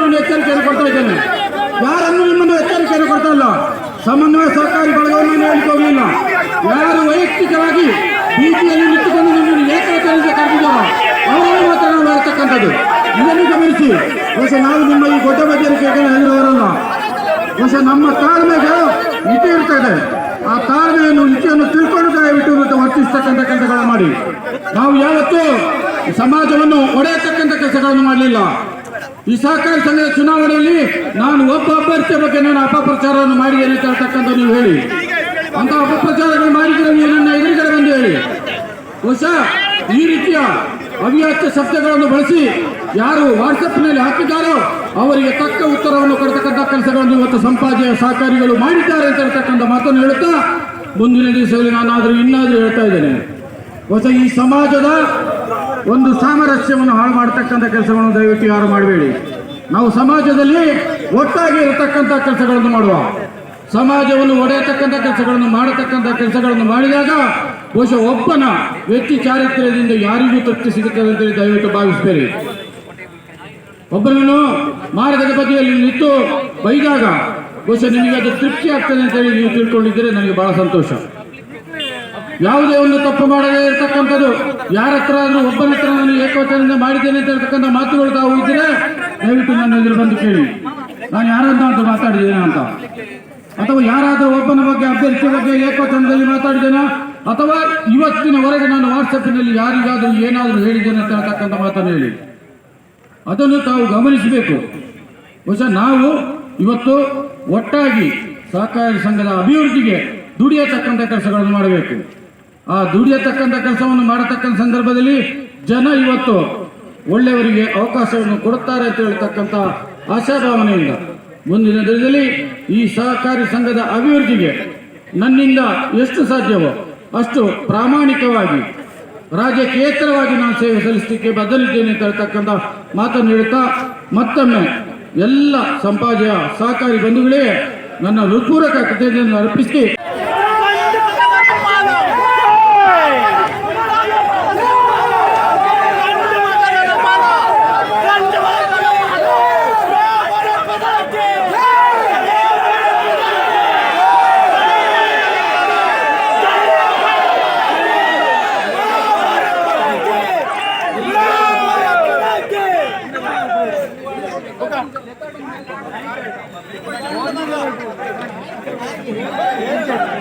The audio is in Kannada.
ನಾನು ಎಚ್ಚರಿಕೆಯನ್ನು ಕೊಡ್ತಾ ಇದ್ದೇನೆ. ಯಾರನ್ನು ನಿಮ್ಮನ್ನು ಎಚ್ಚರಿಕೆಯನ್ನು ಕೊಡ್ತಾ ಇಲ್ಲ. ಸಮನ್ವಯ ಸಹಕಾರಿ ಬಳಗವನ್ನು ನಾನು ಯಾರು ವೈಯಕ್ತಿಕವಾಗಿ ಬೀದಿಯಲ್ಲಿ ನಿಂತುಕೊಂಡು ನಿಮ್ಮನ್ನು ಏಕವಚನದಿಂದ ಕರೆದಿದ್ದಾರೋ ಅವರನ್ನು ಮಾತ್ರ ನಾವು ಹೇಳ್ತಕ್ಕಂಥದ್ದು ಇದನ್ನು ಗಮನಿಸಿ. ಬಹುಶಃ ನಾವು ನಿಮ್ಮ ಈ ಗೊಡ್ಡ ಬಗೆಹರಿಕೆಗೆ ಹೇಳಿದವರಲ್ಲ. ಬಹುಶಃ ನಮ್ಮ ತಾಳ್ಮೆಗೆ ಮಿತಿ ಇರ್ತದೆ ಆ ತಾಳ್ಮೆಯನ್ನು, ಮಿತಿಯನ್ನು ತಿಳ್ಕೊಂಡು ದಯವಿಟ್ಟು ವರ್ತಿಸ್ತಕ್ಕಂಥ ಕೆಲಸಗಳನ್ನು ಮಾಡಿ. ನಾವು ಯಾವತ್ತೂ ಸಮಾಜವನ್ನು ಒಡೆಯತಕ್ಕಂಥ ಕೆಲಸಗಳನ್ನು ಮಾಡಲಿಲ್ಲ. ಈ ಸಹಕಾರಿ ಸಂಘದ ಚುನಾವಣೆಯಲ್ಲಿ ನಾನು ಒಬ್ಬ ಅಭ್ಯರ್ಥಿಯ ಬಗ್ಗೆ ನಾನು ಅಪಪ್ರಚಾರವನ್ನು ಮಾಡಿದ್ದೇನೆ ಅಂತ ಹೇಳ್ತಕ್ಕಂಥ ನೀವು ಹೇಳಿ. ಅಂತ ಅಪಪ್ರಚಾರಗಳು ಮಾಡಿದ್ರೆ ನೀವು ನನ್ನ ಎದುರುಗಡೆ ಬಂದು ಹೇಳಿ. ಹೊಸ ಈ ರೀತಿಯ ಅವ್ಯಾಚ್ಯ ಶಬ್ದಗಳನ್ನು ಬಳಸಿ ಯಾರು ವಾಟ್ಸಪ್ನಲ್ಲಿ ಹಾಕಿದ್ದಾರೋ ಅವರಿಗೆ ತಕ್ಕ ಉತ್ತರವನ್ನು ಕೊಡ್ತಕ್ಕಂಥ ಕೆಲಸಗಳನ್ನು ಇವತ್ತು ಸಂಪಾದನೆಯ ಸಹಕಾರಿಗಳು ಮಾಡಿದ್ದಾರೆ ಅಂತ ಹೇಳ್ತಕ್ಕಂಥ ಮಾತನ್ನು ಹೇಳುತ್ತಾ ಮುಂದಿನ ದಿವಸದಲ್ಲಿ ನಾನಾದರೂ ಇನ್ನಾದರೂ ಹೇಳ್ತಾ ಇದ್ದೇನೆ. ಹೊಸ ಈ ಸಮಾಜದ ಒಂದು ಸಾಮರಸ್ಯವನ್ನು ಹಾಳು ಮಾಡತಕ್ಕಂಥ ಕೆಲಸಗಳನ್ನು ದಯವಿಟ್ಟು ಯಾರು ಮಾಡಬೇಡಿ. ನಾವು ಸಮಾಜದಲ್ಲಿ ಒಟ್ಟಾಗಿ ಇರತಕ್ಕಂಥ ಕೆಲಸಗಳನ್ನು ಮಾಡುವ. ಸಮಾಜವನ್ನು ಒಡೆಯತಕ್ಕಂಥ ಕೆಲಸಗಳನ್ನು ಮಾಡತಕ್ಕಂಥ ಕೆಲಸಗಳನ್ನು ಮಾಡಿದಾಗ ಬಹುಶಃ ಒಬ್ಬನ ವ್ಯಕ್ತಿ ಚಾರಿತ್ರ್ಯದಿಂದ ಯಾರಿಗೂ ತೃಪ್ತಿ ಸಿಗುತ್ತದೆ ಅಂತೇಳಿ ದಯವಿಟ್ಟು ಭಾವಿಸ್ಬೇಡಿ. ಒಬ್ಬರನ್ನು ಮಾರ್ಗದ ಬದಿಯಲ್ಲಿ ನಿಂತು ಬೈದಾಗ ಬಹುಶಃ ನಿಮಗೆ ಅದು ತೃಪ್ತಿ ಆಗ್ತದೆ ಅಂತೇಳಿ ನೀವು ತಿಳ್ಕೊಂಡಿದ್ದರೆ ನನಗೆ ಬಹಳ ಸಂತೋಷ. ಯಾವುದೇ ಒಂದು ತಪ್ಪು ಮಾಡದೇ ಇರತಕ್ಕಂಥದ್ದು. ಯಾರ ಹತ್ರ ಆದರೂ ಒಬ್ಬನ ಹತ್ರ ನಾನು ಏಕವಚನದಿಂದ ಮಾಡಿದ್ದೇನೆ ಅಂತ ಹೇಳ್ತಕ್ಕಂಥ ಮಾತುಗಳು ತಾವು ಇದ್ದರೆ ದಯವಿಟ್ಟು ನನ್ನ ಎದುರು ಬಂದು ಕೇಳಿ. ನಾನು ಯಾರನ್ನ ಅಂತ ಮಾತಾಡಿದ್ದೇನೆ ಅಂತ. ಅಥವಾ ಯಾರಾದರೂ ಒಬ್ಬನ ಬಗ್ಗೆ ಅಭ್ಯರ್ಥಿ ಬಗ್ಗೆ ಏಕವಚನದಲ್ಲಿ ಮಾತಾಡಿದ್ದೇನೆ? ಅಥವಾ ಇವತ್ತಿನವರೆಗೆ ನಾನು ವಾಟ್ಸಪ್ನಲ್ಲಿ ಯಾರಿಗಾದರೂ ಏನಾದರೂ ಹೇಳಿದ್ದೇನೆ ಅಂತ ಹೇಳ್ತಕ್ಕಂಥ ಮಾತನ್ನು ಹೇಳಿ. ಅದನ್ನು ತಾವು ಗಮನಿಸಬೇಕು. ಬಹುಶಃ ನಾವು ಇವತ್ತು ಒಟ್ಟಾಗಿ ಸಹಕಾರಿ ಸಂಘದ ಅಭಿವೃದ್ಧಿಗೆ ದುಡಿಯತಕ್ಕಂಥ ಕೆಲಸಗಳನ್ನು ಮಾಡಬೇಕು. ಆ ದುಡಿಯತಕ್ಕಂಥ ಕೆಲಸವನ್ನು ಮಾಡತಕ್ಕಂಥ ಸಂದರ್ಭದಲ್ಲಿ ಜನ ಇವತ್ತು ಒಳ್ಳೆಯವರಿಗೆ ಅವಕಾಶವನ್ನು ಕೊಡುತ್ತಾರೆ ಅಂತ ಹೇಳ್ತಕ್ಕಂಥ ಆಶಾಭಾವನೆಯಿಂದ ಮುಂದಿನ ದಿನದಲ್ಲಿ ಈ ಸಹಕಾರಿ ಸಂಘದ ಅಭಿವೃದ್ಧಿಗೆ ನನ್ನಿಂದ ಎಷ್ಟು ಸಾಧ್ಯವೋ ಅಷ್ಟು ಪ್ರಾಮಾಣಿಕವಾಗಿ ರಾಜಕೀಯೇತರವಾಗಿ ನಾನು ಸೇವೆ ಸಲ್ಲಿಸಲಿಕ್ಕೆ ಬದಲಿದ್ದೇನೆ ಅಂತ ಹೇಳ್ತಕ್ಕಂಥ ಮಾತನ್ನು ಹೇಳ್ತಾ ಮತ್ತೊಮ್ಮೆ ಎಲ್ಲ ಸಂಪಾದ ಸಹಕಾರಿ ಬಂಧುಗಳೇ ನನ್ನ ಹೃತ್ಪೂರ್ವಕ ಕೃತಜ್ಞತೆಯನ್ನು ಅರ್ಪಿಸಿ ఏం చెప్తారు